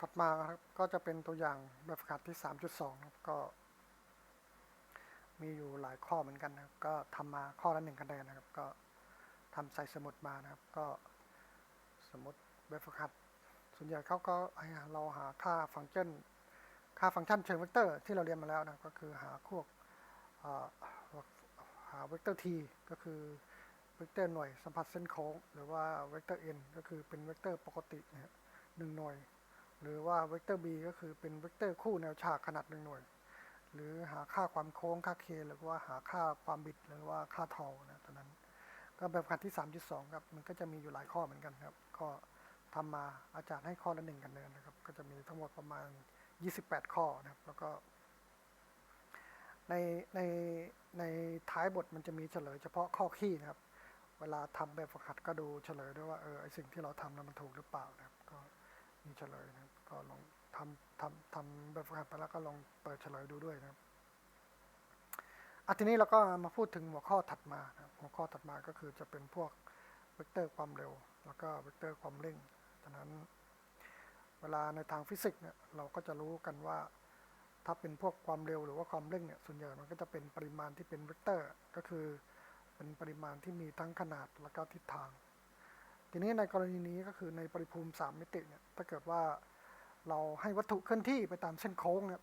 ถัดมาครับก็จะเป็นตัวอย่างแบบฝึกหัดที่ 3.2ครับก็ มีอยู่หลายข้อเหมือนกันนะครับ ก็ทำมาข้อละหนึ่งคะแนนนะครับ ก็ทำใส่สมุดมานะครับ ก็สมมติแบบฝึกหัด ส่วนใหญ่เขาก็เราหาค่าฟังก์ชันค่าฟังก์ชันเชิงเวกเตอร์ที่เราเรียนมาแล้วนะก็คือหาพวกหาเวกเตอร์ t ก็คือเวกเตอร์หน่วยสัมผัสเส้นโค้ง หรือว่าเวกเตอร์ n ก็คือเป็นเวกเตอร์ปกตินะหนึ่งหน่วย หรือว่าเวกเตอร์ b ก็คือเป็นเวกเตอร์คู่แนวฉากขนาดหนึ่งหน่วย หรือหาค่าความโค้งค่า k หรือว่าหาค่าความบิดหรือว่าค่าทอนะตอนนั้น ก็แบบขัดที่ 3.2ครับมันก็จะมีอยู่หลายข้อเหมือนกันครับก็ทำมาอาจารย์ให้ข้อละหนึ่งกันเนินนะครับ ก็จะมีทั้งหมดประมาณ 28 ข้อนะครับ แล้วก็ในในในท้ายบทมันจะมีเฉลยเฉพาะข้อขี้นะครับ เวลาทำแบบฝึกหัดก็ดูเฉลยด้วยว่าเออไอสิ่งที่เราทำนั้นมันถูกหรือเปล่านะครับก็ มีเฉลยนะครับ ก็ลองทำทำทำแบบฝึกหัดไปแล้วก็ลองเปิดเฉลยดูด้วยนะครับอะทีนี้เราก็มาพูดถึงหัวข้อถัดมานะครับหัวข้อถัดมาก็คือจะเป็นพวกเวกเตอร์ความเร็ว แล้วก็เวกเตอร์ความเร่งฉะนั้นเวลาในทางฟิสิกส์เนี่ยเราก็จะรู้กันว่า ถ้าเป็นพวกความเร็วหรือว่าความเร่งเนี่ยส่วนใหญ่มันก็จะเป็นปริมาณที่เป็นเวกเตอร์ ก็คือเป็นปริมาณที่มีทั้งขนาดแล้วก็ทิศทาง ทีนี้ในกรณีนี้ก็คือในปริภูมิ 3 มิติเนี่ยถ้าเกิดว่าเราให้วัตถุเคลื่อนที่ไปตามเส้นโค้งเนี่ย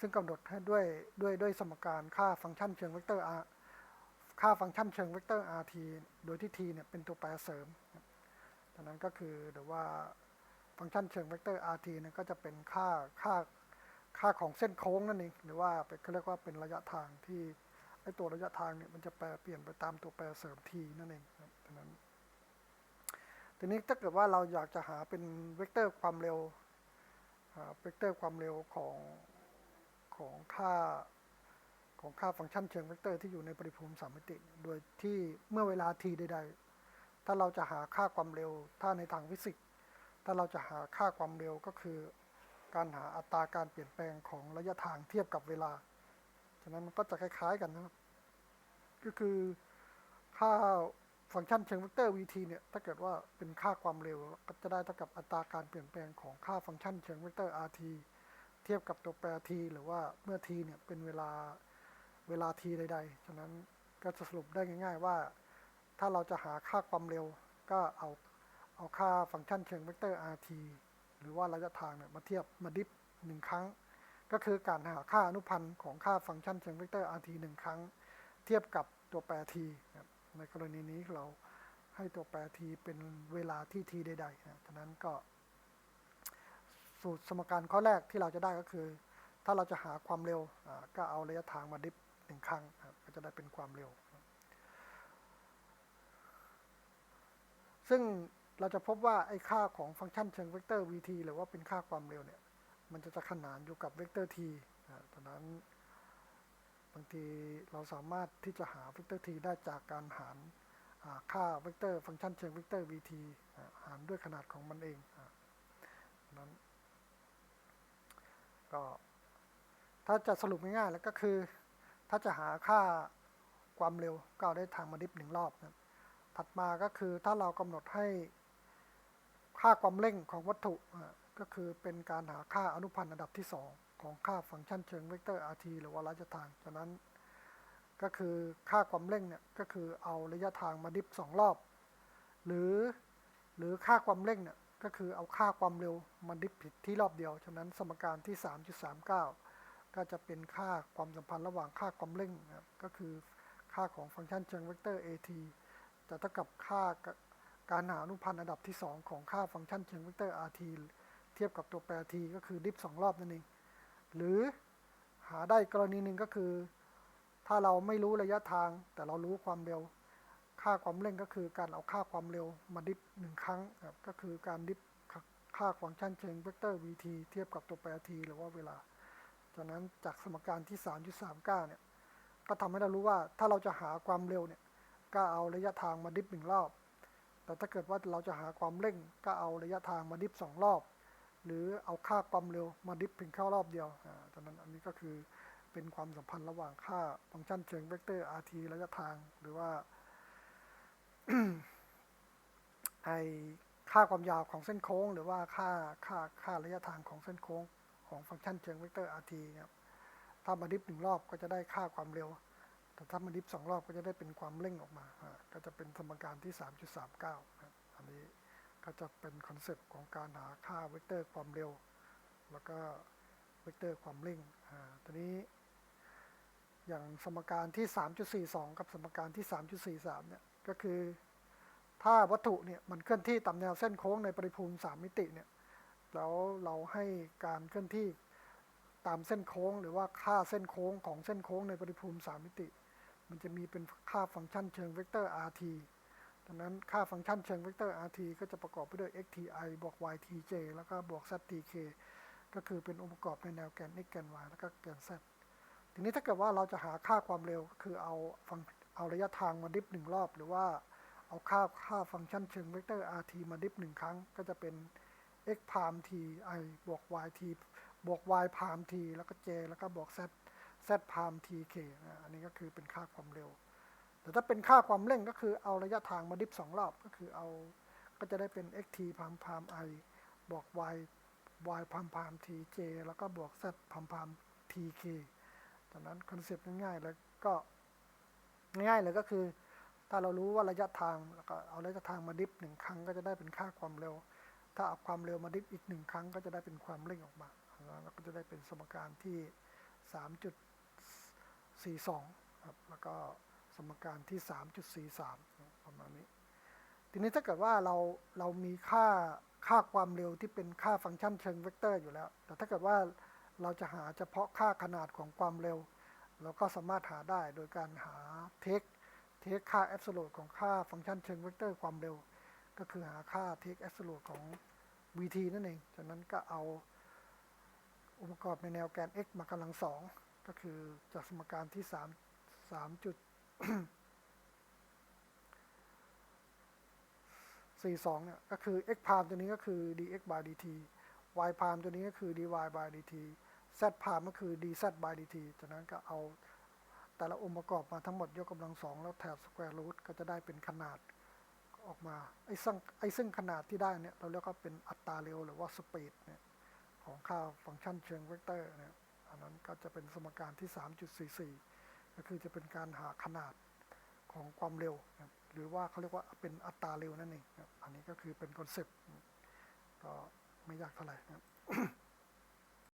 ซึ่งกำหนดให้ด้วยด้วยด้วยสมการค่าฟังก์ชันเชิงเวกเตอร์ r ค่าฟังก์ชันเชิงเวกเตอร์ rt โดยที่ t เนี่ยเป็นตัวแปรเสริมดังนั้นก็คือหรือว่าฟังก์ชันเชิงเวกเตอร์ rt เนี่ยก็จะเป็นค่าค่าค่าของเส้นโค้งนั่นเองหรือว่าเป็นเขาเรียกว่าเป็นระยะทางที่ไอตัวระยะทางเนี่ยมันจะแปรเปลี่ยนไปตามตัวแปรเสริม t นั่นเองดังนั้น ทีนี้ถ้าเกิดว่าเราอยากจะหาเป็นเวกเตอร์ความเร็วเวกเตอร์ความเร็วของของค่าของค่าฟังก์ชันเชิงเวกเตอร์ที่อยู่ในปริภูมิสามมิติ โดยที่เมื่อเวลา t ใดๆ ถ้าเราจะหาค่าความเร็วถ้าในทางฟิสิกส์ ถ้าเราจะหาค่าความเร็วก็คือการหาอัตราการเปลี่ยนแปลงของระยะทางเทียบกับเวลา ฉะนั้นมันก็จะคล้ายๆกันนะครับ ก็คือค่า ฟังก์ชันเชิงเวกเตอร์ vt เนี่ย ถ้าเกิดว่าเป็นค่าความเร็วก็จะได้เท่ากับอัตราการเปลี่ยนแปลงของค่าฟังก์ชันเชิงเวกเตอร์ rt เทียบกับตัวแปร t หรือว่าเมื่อ t เนี่ยเป็นเวลาเวลา t ใด ๆ ฉะนั้นก็จะสรุปได้ง่าย ๆ ว่า ถ้าเราจะหาค่าความเร็วก็เอาเอาค่าฟังก์ชันเชิงเวกเตอร์ rt หรือว่าระยะทางเนี่ยมาเทียบมาดิฟหนึ่งครั้ง ก็คือการหาค่าอนุพันธ์ของค่าฟังก์ชันเชิงเวกเตอร์ rt หนึ่งครั้ง เทียบกับตัวแปร t ในกรณีนี้เราให้ตัวแปร t เป็นเวลาที่ t ใดๆนะฉะนั้นก็ สูตรสมการข้อแรกที่เราจะได้ก็คือ ถ้าเราจะหาความเร็วก็เอาระยะทางมาดิฟหนึ่งครั้งก็จะได้เป็นความเร็ว ซึ่งเราจะพบว่าไอ้ค่าของฟังก์ชันเชิงเวกเตอร์ vt หรือว่าเป็นค่าความเร็วเนี่ย มันจะจะขนานอยู่กับเวกเตอร์ t ดังนั้น บางทีเราสามารถที่จะหาเวกเตอร์ t ได้จากการหารค่าเวกเตอร์ฟังก์ชันเชิงเวกเตอร์ vt หารด้วยขนาดของมันเองนั้นก็ถ้าจะสรุปง่ายๆแล้วก็คือ ถ้าจะหาค่าความเร็วก็เอาได้ทางมาดิฟหนึ่งรอบนะถัดมาก็คือถ้าเรากำหนดให้ค่าความเร่งของวัตถุก็คือเป็นการหาค่าอนุพันธ์อันดับที่ 2ของค่าฟังก์ชันเชิงเวกเตอร์ rt หรือว่าระยะทางฉะนั้น ก็คือค่าความเร่งเนี่ยก็คือเอาระยะทางมาดิฟสองรอบ หรือหรือค่าความเร่งเนี่ยก็คือเอาค่าความเร็วมาดิฟผิดที่รอบเดียว ฉะนั้นสมการที่ 3.39 ก็จะเป็นค่าความสัมพันธ์ระหว่างค่าความเร่งนะก็คือค่าของฟังก์ชันเชิงเวกเตอร์ at จะเท่ากับค่าการหาอนุพันธ์อันดับที่ 2 ของค่าฟังก์ชันเชิงเวกเตอร์ rt เทียบกับตัวแปร t ก็คือดิฟสองรอบนั่นเอง หรือหาได้กรณีหนึ่งก็คือ ถ้าเราไม่รู้ระยะทาง แต่เรารู้ความเร็ว ค่าความเร่งก็คือการเอาค่าความเร็วมาดิฟหนึ่งครั้งครับก็คือการดิฟค่าฟังก์ชันเชิงเวกเตอร์ vt เทียบกับตัวแปร t หรือว่าเวลาจากนั้นจากสมการที่ 3.39 เนี่ย ก็ทำให้เรารู้ว่าถ้าเราจะหาความเร็วเนี่ย ก็เอาระยะทางมาดิฟหนึ่งรอบ แต่ถ้าเกิดว่าเราจะหาความเร่ง ก็เอาระยะทางมาดิฟสองรอบ หรือเอาค่าความเร็วมาดิฟเพียงแค่รอบเดียวอ่าดังนั้นอันนี้ก็คือเป็นความสัมพันธ์ระหว่างค่าฟังก์ชันเชิงเวกเตอร์ rt ระยะทาง หรือว่าไอค่าความยาวของเส้นโค้ง หรือว่าค่าค่าค่าระยะทางของเส้นโค้ง ของฟังก์ชันเชิงเวกเตอร์ rt ครับถ้ามาดิฟหนึ่งรอบก็จะได้ค่าความเร็ว แต่ถ้ามาดิฟสองรอบก็จะได้เป็นความเร่งออกมาอ่าก็จะเป็นสมการที่ 3.39ครับอันนี้ ก็จะเป็นคอนเซปต์ของการหาค่าเวกเตอร์ความเร็ว แล้วก็เวกเตอร์ความเร่งอ่าตัวนี้ อย่างสมการที่ 3.42 กับสมการที่ 3.43 เนี่ยก็คือถ้าวัตถุเนี่ยมันเคลื่อนที่ตามแนวเส้นโค้งในปริภูมิ 3 มิติเนี่ยแล้วเราให้การเคลื่อนที่ตามเส้นโค้ง หรือว่าค่าเส้นโค้งของเส้นโค้งในปริภูมิ 3 มิติ มันจะมีเป็นค่าฟังก์ชันเชิงเวกเตอร์ rt ดังนั้นค่าฟังก์ชันเชิงเวกเตอร์ rt ก็จะประกอบไปด้วย xti บวก ytj แล้วก็บวก ztk ก็คือเป็นองค์ประกอบในแนวแกน x แกน y แล้วก็แกน z ทีนี้ถ้าเกิดว่าเราจะหาค่าความเร็วก็คือเอาฟังเอาระยะทางมาดิฟหนึ่งรอบ หรือว่าเอาค่าค่าฟังก์ชันเชิงเวกเตอร์ rt มาดิฟหนึ่งครั้ง ก็จะเป็น x พาม t i บวก y t บวก y พาม t แล้วก็ j แล้วก็บวก z z พาม t k อันนี้ก็คือเป็นค่าความเร็ว แต่ถ้าเป็นค่าความเร่งก็คือเอาระยะทางมาดิฟสองรอบก็คือเอาก็จะได้เป็น x t พามพาม i บวก y y พามพาม t j แล้วก็บวก z พามพาม t k ดังนั้นคอนเซปต์ง่ายๆเลยก็ง่ายๆเลยก็คือ ถ้าเรารู้ว่าระยะทางแล้วก็เอาระยะทางมาดิฟหนึ่งครั้งก็จะได้เป็นค่าความเร็ว ถ้าเอาความเร็วมาดิฟอีกหนึ่งครั้งก็จะได้เป็นความเร่งออกมาแล้วก็จะได้เป็นสมการที่ 3.42ครับแล้วก็ สมการที่ 3.43 ประมาณนี้ ทีนี้ถ้าเกิดว่าเราเรามีค่าค่าความเร็วที่เป็นค่าฟังก์ชันเชิงเวกเตอร์อยู่แล้ว แต่ถ้าเกิดว่าเราจะหาเฉพาะค่าขนาดของความเร็ว เราก็สามารถหาได้โดยการหาเทคเทคค่าแอบสูตของค่าฟังก์ชันเชิงเวกเตอร์ความเร็ว ก็คือหาค่าเทคแอบสูตของ vt นั่นเอง จากนั้นก็เอาองค์ประกอบในแนวแกน x มากำลังสองก็คือจากสมการที่ 3 3จุด 42เนี่ยก็คือ x พามตัวนี้ก็คือ dx by dt y พามตัวนี้ก็คือ dy by dt z พามก็คือ dz by dt จากนั้นก็เอาแต่ละองค์ประกอบมาทั้งหมดยกกำลังสองแล้วแถบสแควร์รูทก็จะได้เป็นขนาดออกมาไอ้ซึ่งไอ้ซึ่งขนาดที่ได้เนี่ยเราเรียกว่าเป็นอัตราเร็วหรือว่าสปีดเนี่ยของค่าฟังก์ชันเชิงเวกเตอร์เนี่ยอันนั้นก็จะเป็นสมการที่ 3.44 ก็คือจะเป็นการหาขนาดของความเร็ว หรือว่าเขาเรียกว่าเป็นอัตราเร็วนั่นเองอันนี้ก็คือเป็นคอนเซปต์ก็ไม่ยากเท่าไหร่ครับ